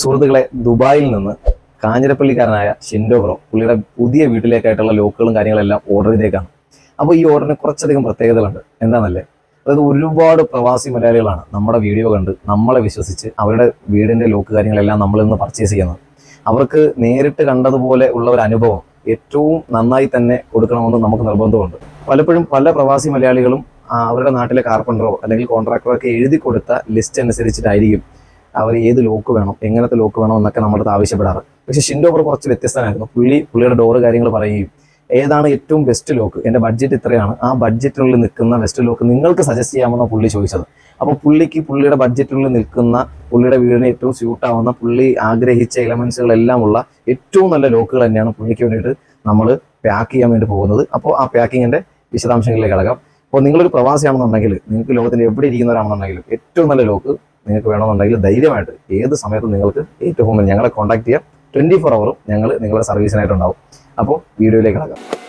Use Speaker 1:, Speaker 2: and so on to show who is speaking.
Speaker 1: സുഹൃത്തുക്കളെ ദുബായിൽ നിന്ന് കാഞ്ഞിരപ്പള്ളിക്കാരനായ ഷിൻഡോ ബ്രോ പുള്ളിയുടെ പുതിയ വീട്ടിലേക്കായിട്ടുള്ള ലോക്കുകളും കാര്യങ്ങളെല്ലാം ഓർഡർ ചെയ്തേക്കാണ്. അപ്പോൾ ഈ ഓർഡറിന് കുറച്ചധികം പ്രത്യേകതകളുണ്ട്. എന്താണെന്നല്ലേ അതായത് ഒരുപാട് പ്രവാസി മലയാളികളാണ് നമ്മുടെ വീഡിയോ കണ്ട് നമ്മളെ വിശ്വസിച്ച് അവരുടെ വീടിന്റെ ലോക്ക് കാര്യങ്ങളെല്ലാം നമ്മളിൽ നിന്ന് പർച്ചേസ് ചെയ്യുന്നത്. അവർക്ക് നേരിട്ട് കണ്ടതുപോലെ ഉള്ള ഒരു അനുഭവം ഏറ്റവും നന്നായി തന്നെ കൊടുക്കണമെന്ന് നമുക്ക് നിർബന്ധമുണ്ട്. പലപ്പോഴും പല പ്രവാസി മലയാളികളും അവരുടെ നാട്ടിലെ കാർപ്പന്ററോ അല്ലെങ്കിൽ കോൺട്രാക്ടറോ ഒക്കെ എഴുതി കൊടുത്ത ലിസ്റ്റ് അനുസരിച്ചിട്ടായിരിക്കും അവർ ഏത് ലോക്ക് വേണം എങ്ങനത്തെ ലോക്ക് വേണം എന്നൊക്കെ നമ്മുടെ അടുത്ത് ആവശ്യപ്പെടാറ്. പക്ഷേ ഷിൻഡോബർ കുറച്ച് വ്യത്യസ്തനായിരുന്നു. പുള്ളി പുള്ളിയുടെ ഡോറ് കാര്യങ്ങൾ പറയുകയും ഏതാണ് ഏറ്റവും ബെസ്റ്റ് ലോക്ക് എന്റെ ബഡ്ജറ്റ് ഇത്രയാണ്. ആ ബഡ്ജറ്റിനുള്ളിൽ നിൽക്കുന്ന ബെസ്റ്റ് ലോക്ക് നിങ്ങൾക്ക് സജസ്റ്റ് ചെയ്യാമെന്ന പുള്ളി ചോദിച്ചത്. അപ്പോൾ പുള്ളിക്ക് പുള്ളിയുടെ ബഡ്ജറ്റിനുള്ളിൽ നിൽക്കുന്ന പുള്ളിയുടെ വീടിന് ഏറ്റവും സ്യൂട്ട് ആവുന്ന പുള്ളി ആഗ്രഹിച്ച എലമെന്റ്സുകളെല്ലാം ഉള്ള ഏറ്റവും നല്ല ലോക്കുകൾ തന്നെയാണ് പുള്ളിക്ക് വേണ്ടിയിട്ട് നമ്മൾ പാക്ക് ചെയ്യാൻ വേണ്ടി പോകുന്നത്. അപ്പോൾ ആ പാക്കിങ്ങിന്റെ വിശദാംശങ്ങളിലേക്ക് കടക്കാം. അപ്പോൾ നിങ്ങളൊരു പ്രവാസിയാണെന്നുണ്ടെങ്കിൽ നിങ്ങൾക്ക് ലോകത്തിൽ എവിടെ ഇരിക്കുന്നവരാണെന്നുണ്ടെങ്കിലും ഏറ്റവും നല്ല ലോക്ക് നിങ്ങൾക്ക് വേണമെന്നുണ്ടെങ്കിൽ ധൈര്യമായിട്ട് ഏത് സമയത്തും നിങ്ങൾക്ക് ഏറ്റവും ഞങ്ങളെ കോൺടാക്ട് ചെയ്യാം. ട്വന്റി ഫോർ അവറും ഞങ്ങൾ നിങ്ങളുടെ സർവീസിനായിട്ടുണ്ടാവും അപ്പോൾ വീഡിയോയിലേക്ക് കിടക്കാം.